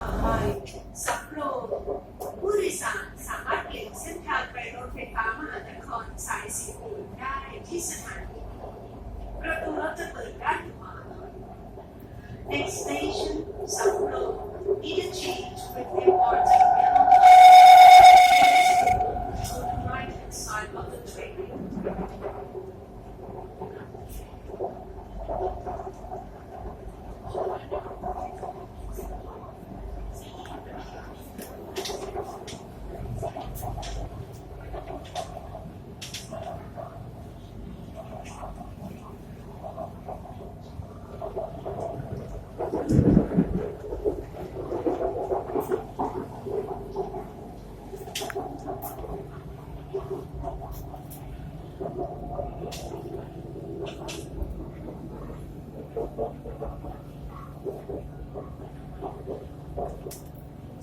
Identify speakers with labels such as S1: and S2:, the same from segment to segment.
S1: ไปสับโลผู้โดยสารสามารถเปลี่ยนเส้นทางไปรถไฟฟ้ามหานครสายสีเหลืองได้ที่สถานีประตูรถจะเปิดด้านขวา Next station สับโลก interchange with the Arctic Rail on the right hand side of the train.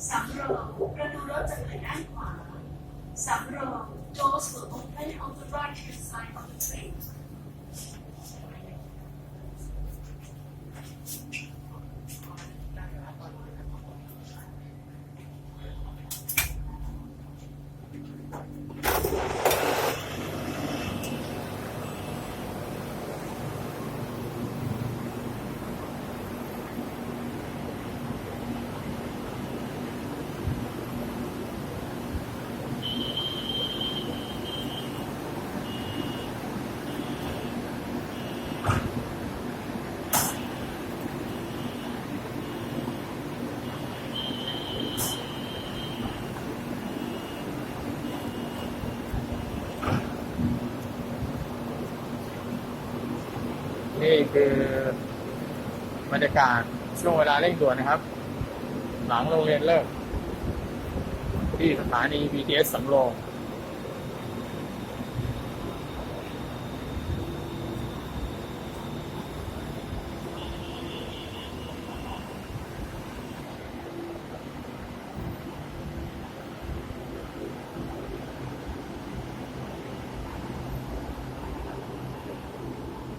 S1: สำรองประตูรถจะเปิดด้านขวาสำรอง doors will open on the right hand side of the train
S2: นี่คือบรรยากาศช่วงเวลาเร่งด่วนนะครับ หลังโรงเรียนเลิก ที่สถานี BTS สำโรง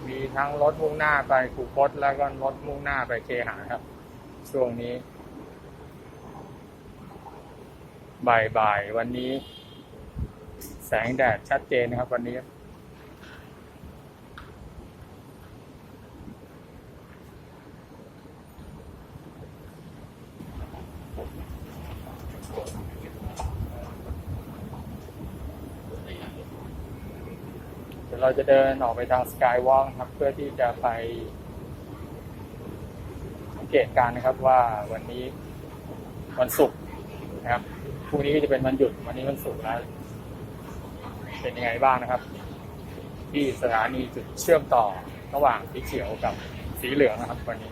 S2: มี ทั้งรถมุ่งหน้าไปขูคตแล้วก็รถมุ่งหน้าไปเคหาครับ ช่วงนี้บ่ายๆวันนี้ แสงแดดชัดเจนนะครับ วันนี้ ดี๋ยวเราจะเดินออกไปทางสกายวอล์กครับ เพื่อที่จะไปสังเกตการนะครับว่าวันนี้วันศุกร์นะครับพรุ่งนี้ก็จะเป็นวันหยุดวันนี้วันศุกร์แล้วเป็นยังไงบ้างนะครับ ที่สถานีจุดเชื่อมต่อระหว่างสีเขียวกับสีเหลืองนะครับวันนี้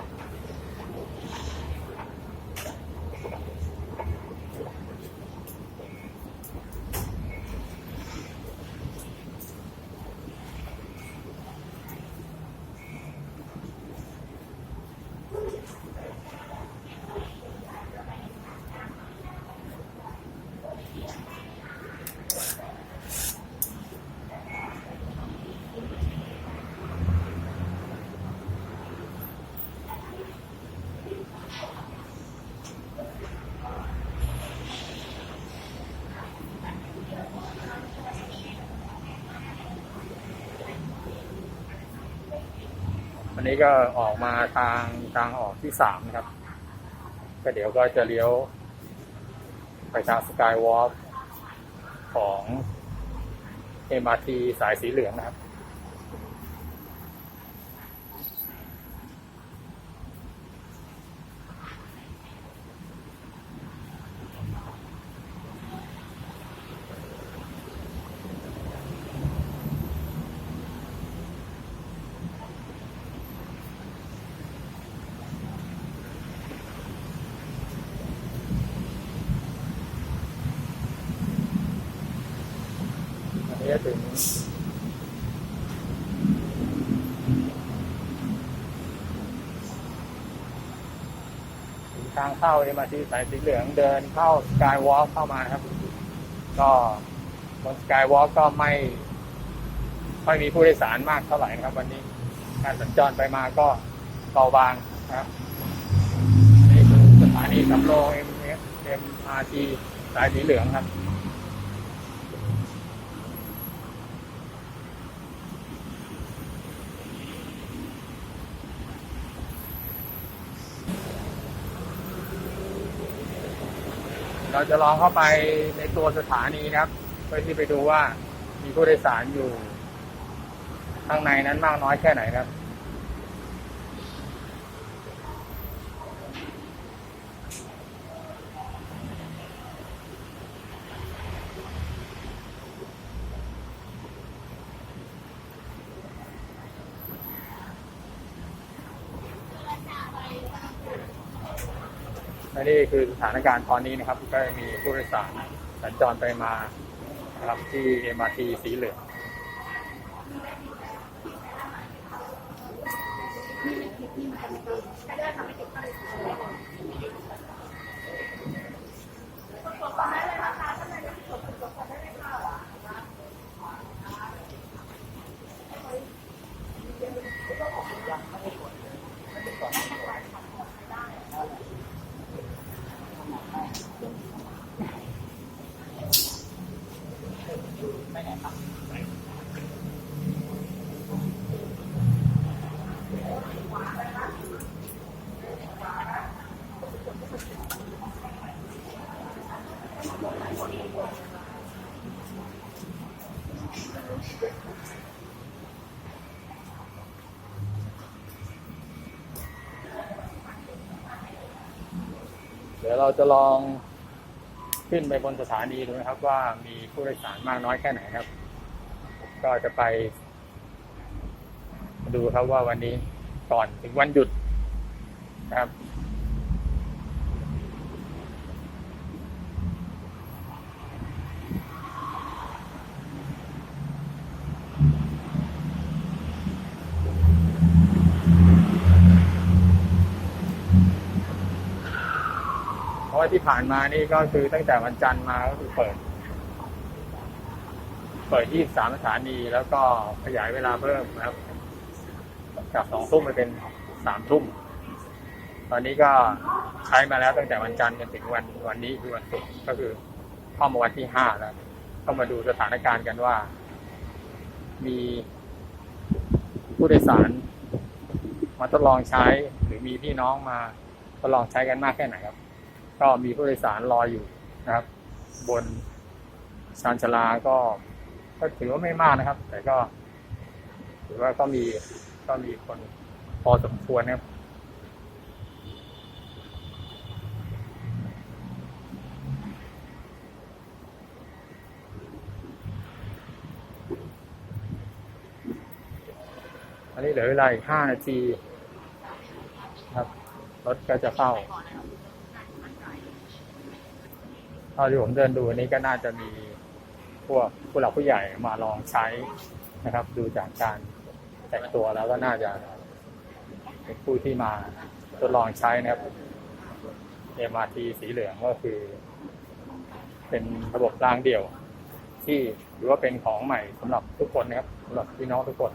S2: นนี้ก็ออกมาทางทางออกที่สามครับ ก็เดี๋ยวก็จะเลี้ยว ไปทางสกายวอล์กของ MRT สายสีเหลืองนะครับ นนี้ก็ถึงทางเข้าเอ็มอาร์ทีสายสีเหลืองเดินเข้าสกายวอล์กเข้ามาครับ ก็บนสกายวอล์กก็ไม่ค่อยมีผู้โดยสารมากเท่าไหร่นะครับ วันนี้การสัญจรไปมาก็เบาบางนะครับนี่คือสถานีสำโรง M M R T สายสีเหลืองครับ เราจะลองเข้าไปในตัวสถานีนะครับเพื่อที่ไปดูว่ามีผู้โดยสารอยู่ ข้างในนั้นมากน้อยแค่ไหนครับ และนี่คือสถานการณ์ตอนนี้นะครับ ก็มีผู้โดยสารสัญจรไปมานะครับที่ MRT สีเหลือง เดี๋ยวเราจะลอง ขึ้นไปบนสถานีดูนะครับ ว่ามีผู้โดยสารมากน้อยแค่ไหนครับ ก็จะไป ดูครับว่าวันนี้ก่อนถึงวันหยุดนะครับ เพราะว่าที่ ผ่านมานี่ก็คือตั้งแต่วันจันทร์มาก็คือเปิด เปิด23สถานีแล้วก็ขยายเวลาเพิ่มครับ จากสองทุ่มไปเป็นสามทุ่ม ตอนนี้ก็ใช้มาแล้วตั้งแต่วันจันทร์จนถึงวันวันนี้คือวันศุกร์ก็คือเข้ามาวันที่ห้าแล้วก็มาดูสถานการณ์กันว่า มีผู้โดยสาร มาทดลองใช้หรือมีพี่น้องมาทดลองใช้กันมากแค่ไหนครับ ก็มีผู้โดยสารรออยู่นะครับ บนชานชลาก็ก็ถือว่าไม่มากนะครับ แต่ก็ ถือว่าก็มีก็มีคนพอสมควรนะครับอันนี้เหลือเวลาอีกห้านาทีครับ รถก็จะเข้า เท่าที่ผมเดินดูอันนี้ก็น่าจะมีพวกผู้หลักผู้ใหญ่มาลองใช้นะครับ ดูจากการแต่งตัวแล้วก็น่าจะเป็นผู้ที่มาทดลองใช้นะครับ MRT สีเหลืองก็คือ เป็นระบบรางเดี่ยว ที่ถือว่าเป็นของใหม่สำหรับทุกคนนะครับสำหรับพี่น้องทุกคน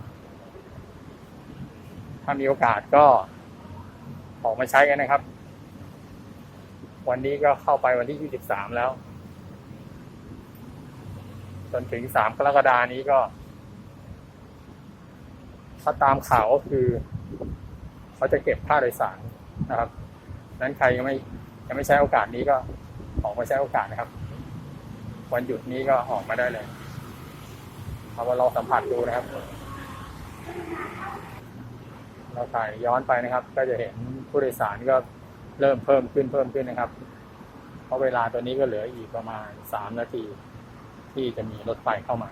S2: ถ้ามีโอกาสก็ออกมาใช้กันนะครับ วันนี้ก็เข้าไปวันที่ 23 แล้ว จนถึง 3 กรกฎานี้ก็ ถ้าตามข่าวก็คือ เขาจะเก็บค่าโดยสารนะครับ นั้นใครยังไม่ยังไม่ใช้โอกาสนี้ก็ออกมาใช้โอกาสนะครับ วันหยุดนี้ก็ออกมาได้เลยเอามาลองสัมผัสดูนะครับ เราถ่ายย้อนไปนะครับ ก็จะเห็นผู้โดยสารก็ เริ่มเพิ่มขึ้นเพิ่มขึ้นนะครับ เพราะเวลาตัวนี้ก็เหลืออีกประมาณสามนาที ที่จะมีรถไฟเข้ามา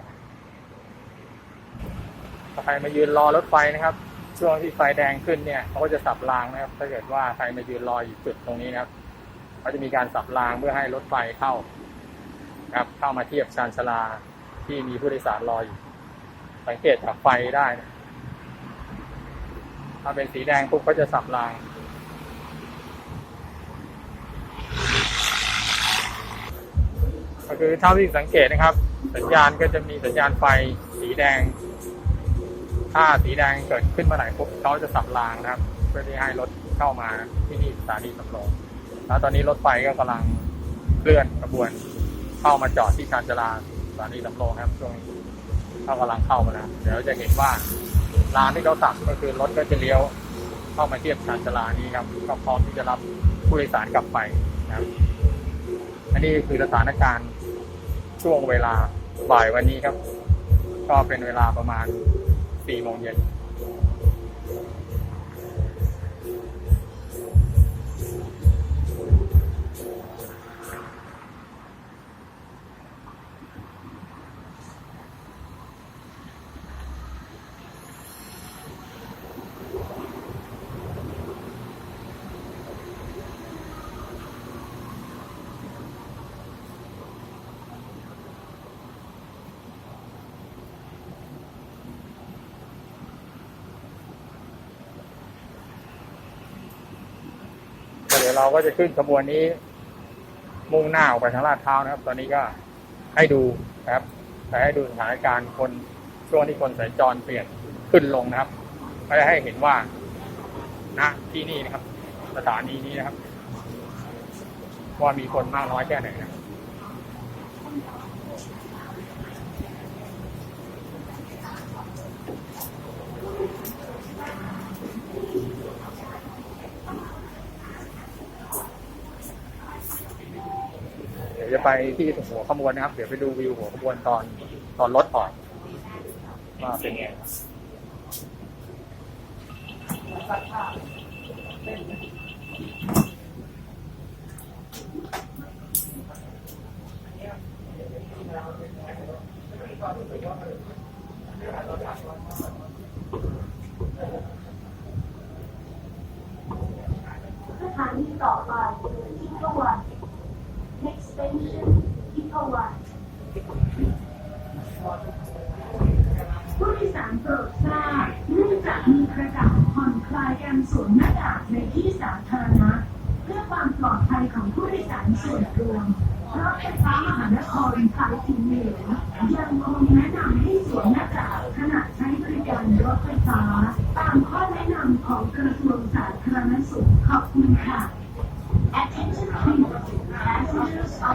S2: ถ้าใครมายืนรอรถไฟนะครับ ช่วงที่ไฟแดงขึ้นเนี่ยเขาก็จะสับรางนะครับ ถ้าเกิดว่าใครมายืนรออยู่จุดตรงนี้นะครับเขาจะมีการสับรางเพื่อให้รถไฟเข้าครับเข้ามาเทียบชานชาลาที่มีผู้โดยสารรออยู่ สังเกตจากไฟได้นะถ้าเป็นสีแดงปุ๊บก็จะสับราง คือเท่าที่สังเกตนะครับ สัญญาณก็จะมีสัญญาณไฟสีแดง ถ้าสีแดงเกิดขึ้นเมื่อไหร่ปุ๊บเขาจะสับรางนะครับ เพื่อที่ให้รถเข้ามาที่นี่สถานีสำโรงแล้วตอนนี้รถไฟก็กำลังเคลื่อนกระบวน เข้ามาจอดที่ชานชาลาสถานีสำโรงครับช่วงนี้เขากำลังเข้ามาแล้วเดี๋ยวจะเห็นว่าร้านที่เขาสั่งก็คือรถก็จะเลี้ยวเข้ามาเทียบชานชาลานี้ครับก็พร้อมที่จะรับผู้โดยสารกลับไปนะครับอันนี้คือสถานการณ์ ช่วงเวลาบ่ายวันนี้ครับ ก็เป็นเวลาประมาณ4โมงเย็น ดี๋ยวเราก็จะขึ้นขบวนนี้ มุ่งหน้าออกไปทางลาดเท้านะครับ ตอนนี้ก็ให้ดูนะครับแต่ให้ดูสถานการณ์คนช่วงที่คนสัญจรเปลี่ยนขึ้นลงนะครับก็จะให้เห็นว่าณที่นี่นะครับ สถานีนี้นะครับ ว่ามีคนมากน้อยแค่ไหนนะครับ เดี๋ยว จะไปที่หัวขบวนนะครับ เดี๋ยวไปดูวิวหัวขบวนตอนตอนรถออกว่าเป็นไงครับ
S3: สถานีต่อไปที่พวั น next station ที่พวันผู้โดยสารโปรดทราบเนื่องจากมีประกาศผ่อนคลายการสวมหน้ากากในที่สาธารณะ เพื่อความปลอดภัยของผู้โดยสารส่วนรวมรถไฟฟ้ามหานครสายสีเหลืองยังคงแนะนำให้สวมหน้ากากขณะใช้บริการรถไฟฟ้า ตามข้อแนะนำของกระทรวงสาธารณสุขขอบคุณค่ะ Attention please,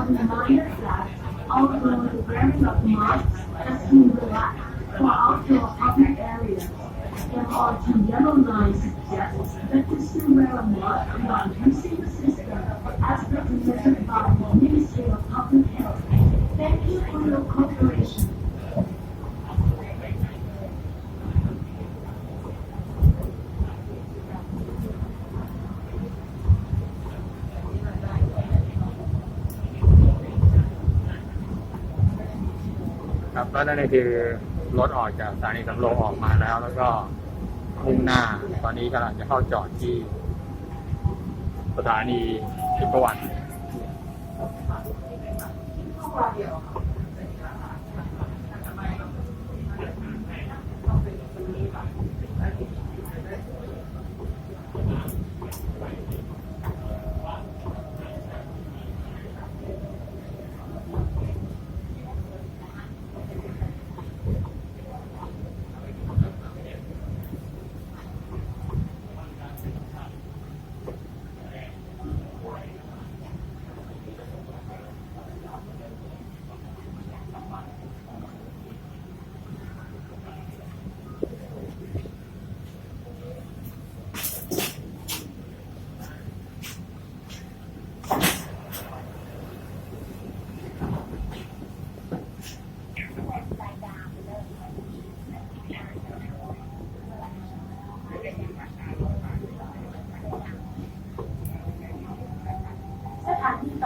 S3: are although the wearing of masks has been relaxed for outdoor public areas, MRT Yellow Line suggests that you still wear a mask using the system as recommended by
S2: ครับแล้วนั่นคือรถออกจากสถานีสำโรงออกมาแล้ว แล้วก็มุ่งหน้าตอนนี้กำลังจะเข้าจอดที่สถานีทิพวั
S3: น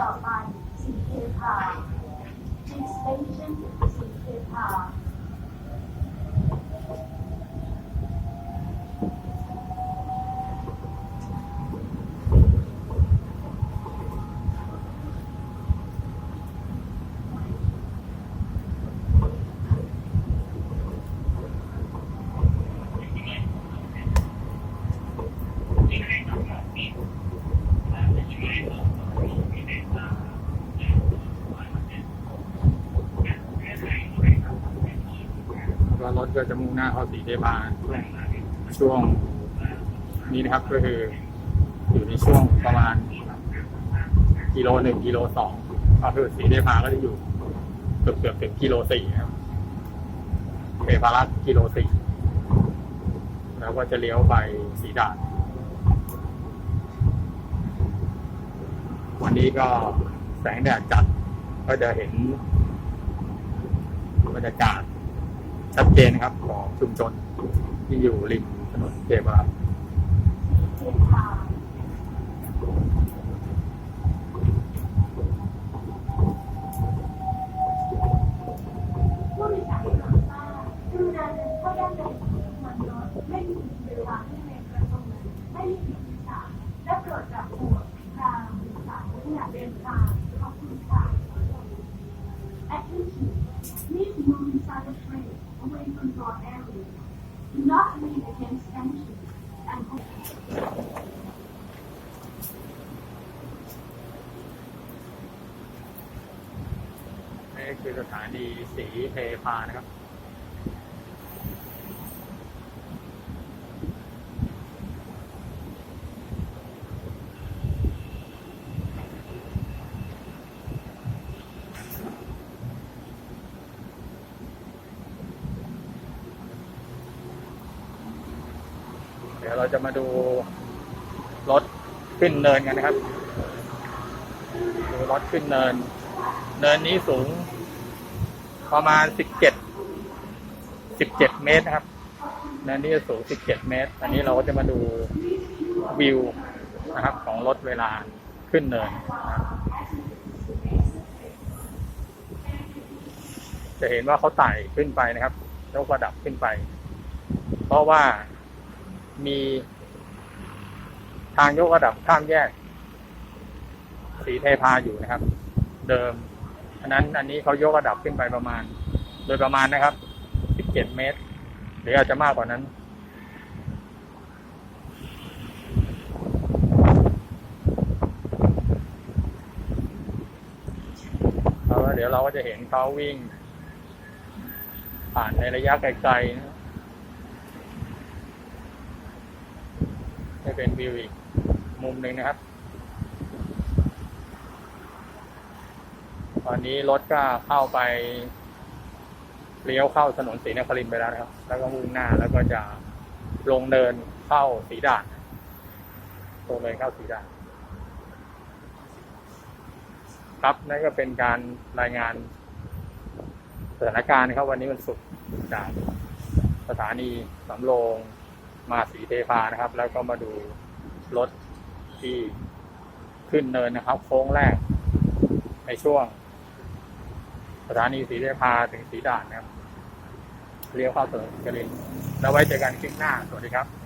S3: ต่อไปสีเทพา Next station สีเทพา
S2: รถก็จะมุ่งหน้าเข้าสีเทพาช่วงช่วงนี้นะครับก็คืออยู่ในช่วงประมาณกิโลหนึ่งกิโลสองก็คือสีเทพาก็จะอยู่เกือบเกือบถึงกิโลสี่ครับเทพารัตกิโลสี่แล้วก็จะเลี้ยวไปสีด่านวันนี้ก็แสงแดดจัดก็จะเห็นบรรยากาศ ชัดเจนนะครับ ของชุมชนที่อยู่ริมถนนเทพรัต
S3: คือส
S2: ถานีสีเทพานะครับเดี๋ยวเราจะมาดูรถขึ้นเนินกันนะครับ ดูรถขึ้นเนิน เนินนี้สูง ประมาณสิบเจ็ดสิบเจ็ดเมตรนะครับนินนี้จะสูงสิบเจ็ดเมตร อันนี้เราก็จะมาดูวิวนะครับของรถเวลาขึ้นเนินจะเห็นว่าเขาไต่ขึ้นไปนะครับยกระดับขึ้นไป เพราะว่ามีทางยกระดับข้ามแยก สีเทพาอยู่นะครับ เดิม อันนั้นอันนี้เขายกระดับขึ้นไปประมาณ โดยประมาณนะครับ 17 เมตร หรืออาจจะมากกว่านั้น แล้วเดี๋ยวเราก็จะเห็นเขาวิ่ง ผ่านในระยะไกลๆนะนี่เป็นวิวอีกมุมหนึ่งนะครับ ตอนนี้รถก็เข้าไปเลี้ยวเข้าถนนศรีนครินไปแล้วนะครับ แล้วก็มุ่งหน้าแล้วก็จะลงเดินเข้าสีด่านลงเดินเข้าสีด่าน ครับนั่นก็เป็นการรายงานสถานการณ์ครับวันนี้มันสุกร์จากสถานีสำโรงมาสีเทพานะครับ แล้วก็มาดูรถที่ขึ้นเนินนะครับ โค้งแรกในช่วง สถานีสีเทพาถึงสีด่านนะครับเลี้ยวเข้าถนนกรินแล้วไว้เจอกันคลิปหน้า สวัสดีครับ